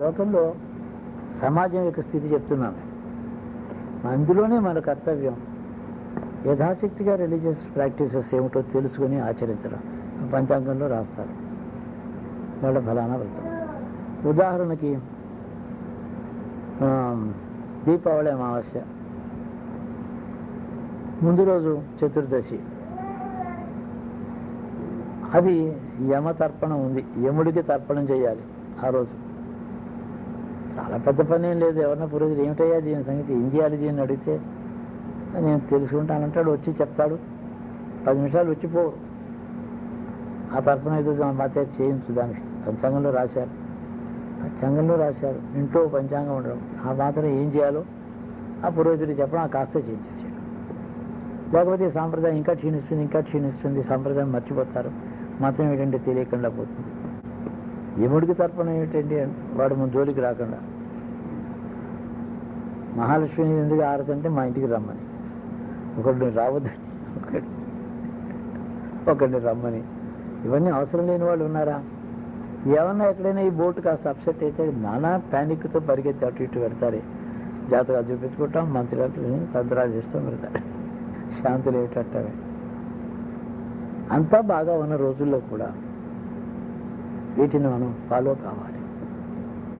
లోకంలో సమాజం యొక్క స్థితి చెప్తున్నాను. అందులోనే మన కర్తవ్యం యథాశక్తిగా రిలీజియస్ ప్రాక్టీసెస్ ఏమిటో తెలుసుకొని ఆచరించడం. పంచాంగంలో రాస్తారు. వాళ్ళ ఫలానా వ్రతం. ఉదాహరణకి దీపావళి అమావాస్య. ముందు రోజు చతుర్దశి. అది యమ తర్పణం ఉంది. యముడికి తర్పణం చేయాలి ఆ రోజు. చాలా పెద్ద పని ఏం లేదు. ఎవరన్నా పురోజులు ఏమిటయ్యా దీని సంగతి? ఏం చేయాలి దీన్ని అడిగితే? నేను తెలుసుకుంటానంటాడు వచ్చి చెప్తాడు. పది నిమిషాలు వచ్చిపో ఆ తరఫున ఏదో మా చేత చేయించు దానికి. పంచాంగంలో రాశారు. పంచాంగంలో రాశారు. ఇంట్లో పంచాంగం ఉండడం. ఆ మాత్రం ఏం చేయాలో ఆ పురోహితుడు చెప్పడం ఆ కాస్త చేయించేసాడు లేకపోతే ఈ సాంప్రదాయం ఇంకా క్షీణిస్తుంది ఇంకా క్షీణిస్తుంది. సాంప్రదాయం మర్చిపోతారు. మతం ఏంటంటే తెలియకుండా పోతుంది. యముడికి తర్పణం ఏమిటండి వాడు మన జోలికి రాకుండా మహాలక్ష్మి ఎందుకు ఆరతంటే మా ఇంటికి రమ్మని. ఒకడిని రావద్దని ఒకటి ఒకడిని రమ్మని. ఇవన్నీ అవసరం లేని వాళ్ళు ఉన్నారా? ఏమన్నా ఎక్కడైనా ఈ బోటు కాస్త అప్సెట్ అయితే నానా ప్యానిక్తో పరిగెత్తి అటు ఇటు పెడతారే. జాతకాలు చూపించుకుంటాం మంత్రులు తంత్రాలు చేస్తాం పెడతారు. శాంతి ఏమిటంటారు అంతా బాగా ఉన్న రోజుల్లో కూడా వీటిని మనం ఫాలో కావాలి.